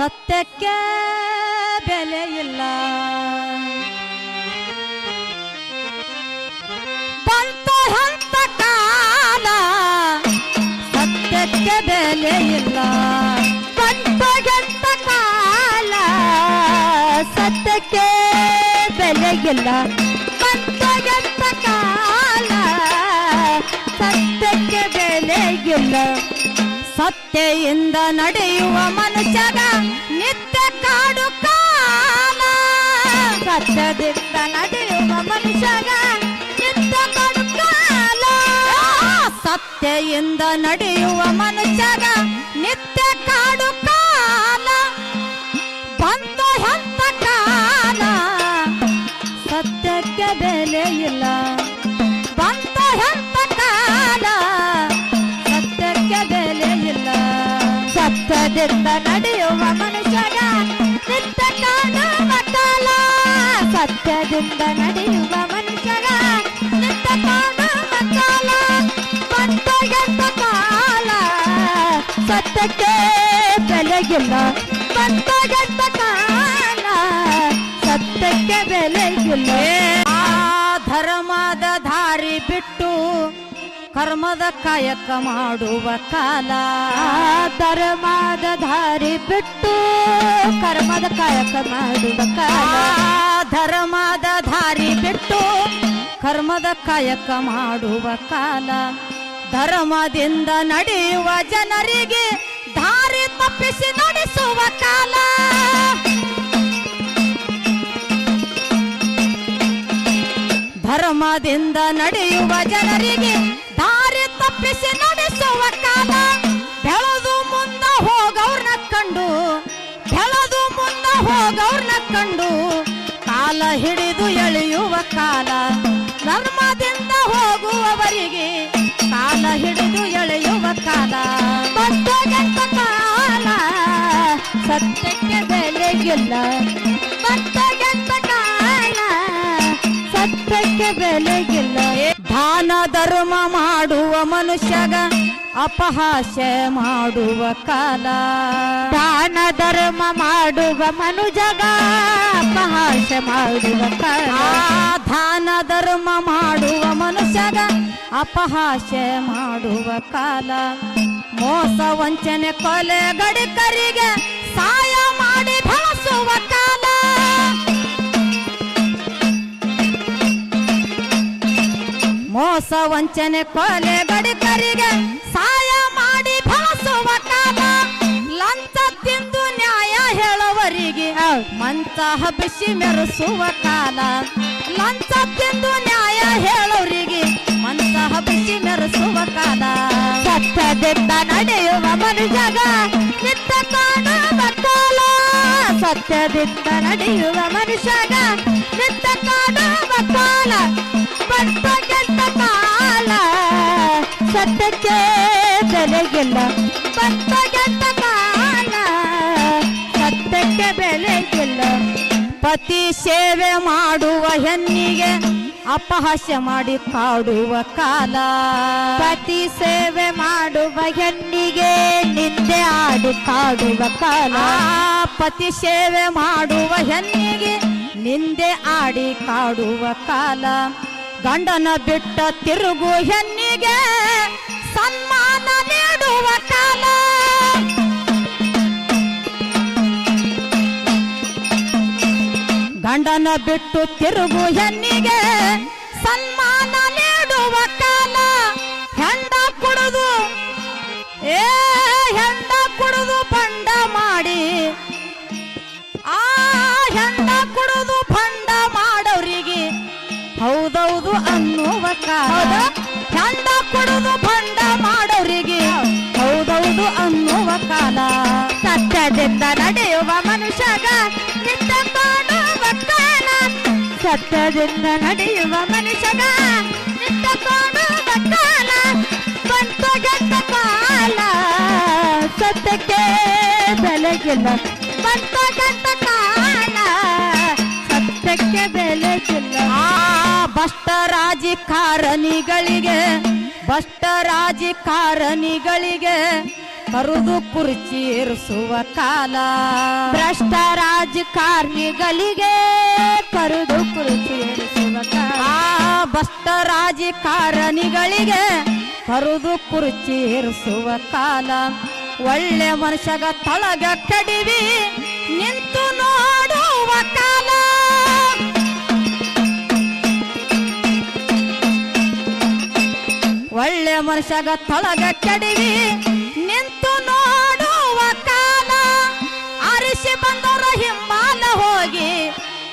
ಸತ್ಯಕ್ಕೆ ಬೆಲೆ ಇಲ್ಲ. ಬಂತು ಹಂತ ಕಾಲ ಸತ್ಯಕ್ಕೆ ಬೆಲೆ ಇಲ್ಲ. ಬಂತು ಹಂತ ಕಾಲ ಸತ್ಯಕ್ಕೆ ಬೆಲೆ ಇಲ್ಲ. ಸತ್ಯೆಯಿಂದ ನಡೆಯುವ ಮನುಷ್ಯಗ ನಿತ್ಯ ಕಾಡು ಕಾಲ. ಸತ್ಯದಿಂದ ನಡೆಯುವ ಮನುಷ್ಯಗ ನಿತ್ಯ ಕಾಡು ಕಾಲ. ಸತ್ಯೆಯಿಂದ ನಡೆಯುವ ಮನುಷ್ಯಗ ನಿತ್ಯ ಸತ್ಯದಿಂದ ನಡೆಯುವ ಮನುಷ್ಯಗ ನಿತ್ಯ ಕಾಣುವ ಕಾಲ ಸತ್ಯದಿಂದ ನಡೆಯುವ ಮನುಷ್ಯಗ ನಿತ್ಯ ಕಾಣುವ ಕಾಲ ಬಂತು ಎಂತ ಕಾಲ ಸತ್ಯಕ್ಕೆ ಬೆಲೆಗಿಲ್ಲ ಬಂತು ಎಂತ ಕಾಲ ಸತ್ಯಕ್ಕೆ ಬೆಲೆಗಿಲ್ಲ ಆ ಧರ್ಮದ ದಾರಿ ಬಿಟ್ಟು ಕರ್ಮದ ಕಾಯಕ ಮಾಡುವ ಕಾಲ. ಧರ್ಮದ ದಾರಿ ಬಿಟ್ಟು ಕರ್ಮದ ಕಾಯಕ ಮಾಡುವ ಕಾಲ. ಧರ್ಮದ ದಾರಿ ಬಿಟ್ಟು ಕರ್ಮದ ಕಾಯಕ ಮಾಡುವ ಕಾಲ. ಧರ್ಮದಿಂದ ನಡೆಯುವ ಜನರಿಗೆ ದಾರಿ ತಪ್ಪಿಸಿ ನಡೆಸುವ ಕಾಲ. ಧರ್ಮದಿಂದ ನಡೆಯುವ ಜನರಿಗೆ ತಪ್ಪಿಸಿ ನಡೆಸುವ ಕಾಲ ಬೆಳೆದು ಮುಂದ ಹೋಗವ್ರನ್ನ ಕಂಡು. ಬೆಳೆದು ಮುಂದ ಹೋಗವ್ರನ್ನ ಕಂಡು. ಕಾಲ ಹಿಡಿದು ಎಳೆಯುವ ಕಾಲ. ಧರ್ಮದಿಂದ ಹೋಗುವವರಿಗೆ ಕಾಲ ಹಿಡಿದು ಎಳೆಯುವ ಕಾಲ. ಬಂದೋಗಂತ ಕಾಲ, ಸತ್ಯಕ್ಕೆ ಬೆಲೆಗಿಲ್ಲ. ಬಂದೋಗಂತ ಕಾಲ, ಸತ್ಯಕ್ಕೆ ಬೆಲೆಗಿಲ್ಲ. ಧರ್ಮ ಮಾಡುವ ಮನುಷ್ಯಗ ಅಪಹಾಸ್ಯ ಮಾಡುವ ಕಾಲ. ದಾನ ಧರ್ಮ ಮಾಡುವ ಮನುಜಗ ಅಪಹಾಸ್ಯ ಮಾಡುವ ಕಾಲ. ದಾನ ಧರ್ಮ ಮಾಡುವ ಮನುಷ್ಯಗ ಅಪಹಾಸ್ಯ ಮಾಡುವ ಕಾಲ. ಮೋಸ ವಂಚನೆ ಕೊಲೆ ಗಡಿಕರಿಗೆ ಸಹಾಯ ಮೋಸ ವಂಚನೆ ಕೊಲೆ ಬಡಿಕರಿಗೆ ಸಹಾಯ ಮಾಡಿ ಬಳಸುವ ಕಾಲ ಲಂಚ ತಿಂದು ನ್ಯಾಯ ಹೇಳುವರಿಗೆ ಮಂಚ ಹಬ್ಬಿಸಿ ಮೆರೆಸುವ ಕಾಲ. ಲಂಚ ತಿಂದು ನ್ಯಾಯ ಹೇಳೋರಿಗೆ ಮಂಚ ಹಬ್ಬಿಸಿ ಮೆರೆಸುವ ಕಾಲ. ಸತ್ಯದಿಂದ ನಡೆಯುವ ಮನುಷ್ಯಗ ನಿತ್ಯ ಕಾಣುವ ಕಾಲ. ಸತ್ಯದಿಂದ ನಡೆಯುವ ಮನುಷ್ಯಗ ನಿತ್ಯ ಕಾಣುವ ಕಾಲ. ಸತ್ಯಕ್ಕೆ ಬೆಲೆಗಿಲ್ಲ. ಬಂದಗೆಟ್ಟ ಕಾಲ ಸತ್ಯಕ್ಕೆ ಬೆಲೆಗೆಲ್ಲ. ಪತಿ ಸೇವೆ ಮಾಡುವ ಹೆಣ್ಣಿಗೆ ಅಪಹಾಸ್ಯ ಮಾಡಿ ಕಾಡುವ ಕಾಲ. ಪತಿ ಸೇವೆ ಮಾಡುವ ಹೆಣ್ಣಿಗೆ ನಿಂದೆ ಆಡಿ ಕಾಡುವ ಕಾಲ. ಪತಿ ಸೇವೆ ಮಾಡುವ ಹೆಣ್ಣಿಗೆ ನಿಂದೆ ಆಡಿ ಕಾಡುವ ಕಾಲ. ಗಂಡನ ಬಿಟ್ಟ ತಿರುಗು ಹೆಣ್ಣಿಗೆ ಸನ್ಮಾನ ನೀಡುವ ಕಾಲ. ಗಂಡನ ಬಿಟ್ಟು ತಿರುಗು ಹೆಣ್ಣಿಗೆ ಸನ್ಮಾನ ಹೌದೌದು ಅನ್ನುವ ಕಾಲ. ಚಂದ ಕೊಡುದು ಬಂಡ ಮಾಡೋರಿಗೆ. ಹೌದೌದು ಅನ್ನುವ ಕಾಲ. ಸತ್ಯದಿಂದ ನಡೆಯುವ ಮನುಷ್ಯಗ ನಿಂತ ಕಾಣುವ ಕಾಲ. ಸತ್ಯದಿಂದ ನಡೆಯುವ ಮನುಷ್ಯಗ ನಿಂತ ಕಾಣುವ ಕಾಲ. ಬಂತ ಕಾಲ. ಸತ್ಯಕ್ಕೆ ಬೆಲೆಗಿಲ್ಲ. ರಾಜಕಾರಣಿಗಳಿಗೆ ಭಷ್ಟ ರಾಜಕಾರಣಿಗಳಿಗೆ ಕರುದು ಕುರ್ಚಿ ಇರಿಸುವ ಕಾಲ ಭ್ರಷ್ಟ ರಾಜಕಾರಣಿಗಳಿಗೆ ಕರುದು ಕುರ್ಚಿ ಇರಿಸುವ ಕಾಲ. ಆ ಭ್ರಷ್ಟ ರಾಜಕಾರಣಿಗಳಿಗೆ ಕರುದು ಕುರ್ಚಿ ಇರಿಸುವ ಕಾಲ ಒಳ್ಳೆ ಮನುಷ್ಯಗ ತಳಗ ಕಡಿವಿ ನಿಂತು ನೋಡುವ ಮನುಷ್ಯಗ ತಳಗ ಕೆಡವಿ ನಿಂತು ನೋಡುವ ಕಾಲ. ಆರಿಸಿ ಬಂದವರ ಹಿಂಬಾಲ ಹೋಗಿ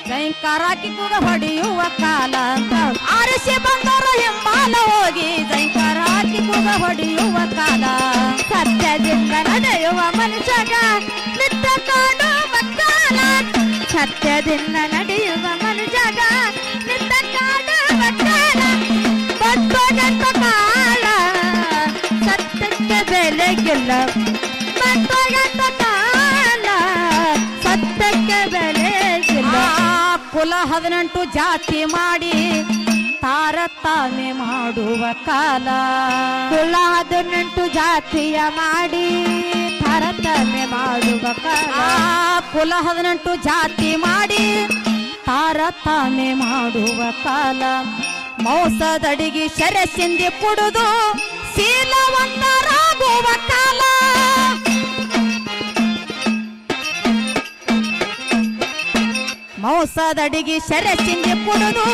ಜೈಂಕಾರಾಕಿ ಕೂಗ ಹೊಡೆಯುವ ಕಾಲ. ಆರಿಸಿ ಬಂದವರ ಹಿಂಬಾಲ ಹೋಗಿ ಜೈಂಕಾರಾಕಿ ಕೂಗ ಹೊಡೆಯುವ ಕಾಲ. ಸತ್ಯದಿಂದ ನಡೆಯುವ ಮನುಷ್ಯಗ ನಿತ್ತ ಕಾಣುವ ಕಾಲ. ಸತ್ಯದಿಂದ ನಡೆಯುವ ಕಾಲ ಸತ್ಯಕ್ಕೆ ಬೆಲೆ ಕುಲ ಹದಿನೆಂಟು ಜಾತಿ ಮಾಡಿ ತಾರತಾನೆ ಮಾಡುವ ಕಾಲ. ಕುಲ ಹದಿನೆಂಟು ಜಾತಿಯ ಮಾಡಿ ತಾರತಾಮೆ ಮಾಡುವ ಕಾಲ. ಕುಲ ಹದಿನೆಂಟು ಜಾತಿ ಮಾಡಿ ತಾರತಾನೆ ಮಾಡುವ ಕಾಲ. ಮೋಸದಡಿಗೆ ಶರಸಿಂದಿ ಕುಡಿದು ಶೀಲವಂತರಾಗುವ ಮೋಸದಡಿಗೆ ಶರಸಿಂದಿ ಕುಡಿದು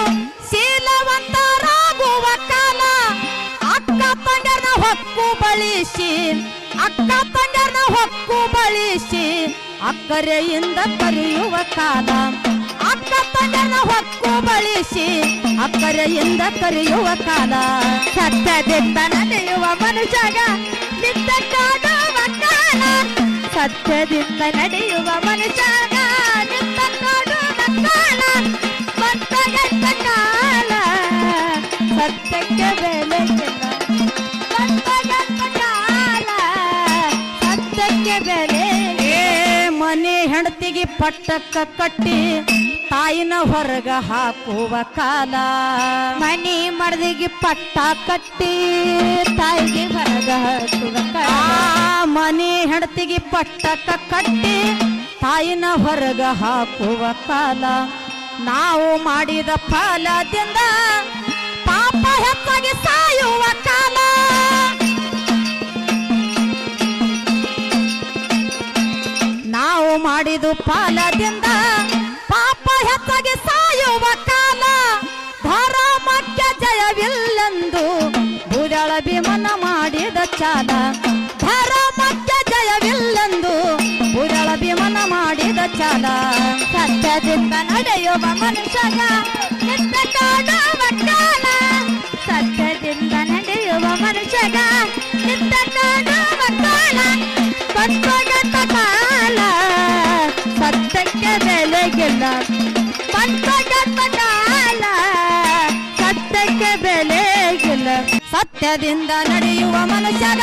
ಶೀಲವಂತರಾಗುವ ಕಾಲ ಅಕ್ಕ ತಂಗನ ಹೊಕ್ಕು ಬಳಿಸಿ, ಅಕ್ಕ ತಂಗನ ಹೊಕ್ಕು ಬಳಿಸಿ, ಅಕ್ಕರೆಯಿಂದ ಕರೆಯುವ ಕಾಲ ಅಕ್ಕ ತಂಗರ್ನ ಹೊಕ್ಕು ಬಳಿಸಿ ಅಕ್ಕರೆಯಿಂದ ಕರೆಯುವ ಕಾಲ. ಸತ್ಯದಿಂದ ನಡೆಯುವ ಮನುಷ್ಯಗ ನಿತ್ತ ಕಾಡುವ ಕಾಲ ಸತ್ಯದಿಂದ ನಡೆಯುವ ಮನುಷ್ಯಗ ನಿತ್ತ ಕಾಡುವ ಕಾಲ ಬತ್ತಗೆಟ್ಟ ಕಾಲ. ಸತ್ಯಕ್ಕೆ ಬೆಲೆಗಿಲ್ಲ ಬತ್ತಗೆಟ್ಟ ಕಾಲ. ಸತ್ಯಕ್ಕೆ ಬೆಲೆ ಏ ಮನೆ ಹೆಂಡತಿಗೆ ಪಟ್ಟಕ್ಕ ಕಟ್ಟಿ ತಾಯಿನ ಹೊರಗ ಹಾಕುವ ಕಾಲ. ಮನಿ ಮರದಿಗೆ ಪಟ್ಟ ಕಟ್ಟಿ ತಾಯಿಗೆ ಹೊರಗ ಹಾಕುವ ಕಾಲ. ಮನೆ ಹೆಂಡತಿಗೆ ಪಟ್ಟಕ್ಕ ಕಟ್ಟಿ ತಾಯಿನ ಹೊರಗ ಹಾಕುವ ಕಾಲ. ನಾವು ಮಾಡಿದ ಫಲದಿಂದ ಪಾಪ ಹೆಚ್ಚಾಗಿ ಸಾಯುವ ಕಾಲ. ನಾವು ಮಾಡಿದು ಪಾಲದಿಂದ ಪಾಪ ಹೆಚ್ಚಾಗಿ ಸಾಯುವ ಕಾಲ. ಧರ್ಮಕ್ಕೆ ಜಯವಿಲ್ಲೆಂದು ಭುಜಳ ಭೀಮನ ಮಾಡಿದ ಚಾಲ. ಧರ್ಮಕ್ಕೆ ಜಯವಿಲ್ಲೆಂದು ಭುಜಳ ಭೀಮನ ಮಾಡಿದ ಚಾಲ. ಸತ್ಯದಿಂದ ನಡೆಯುವ ಮನುಷ್ಯನ ಕಾಲ. ಸತ್ಯದಿಂದ ನಡೆಯುವ ಮನುಷ್ಯನ ಕಾಲ. ಸತ್ಯದಿಂದ ನಡೆಯುವ ಮನುಷ್ಯನ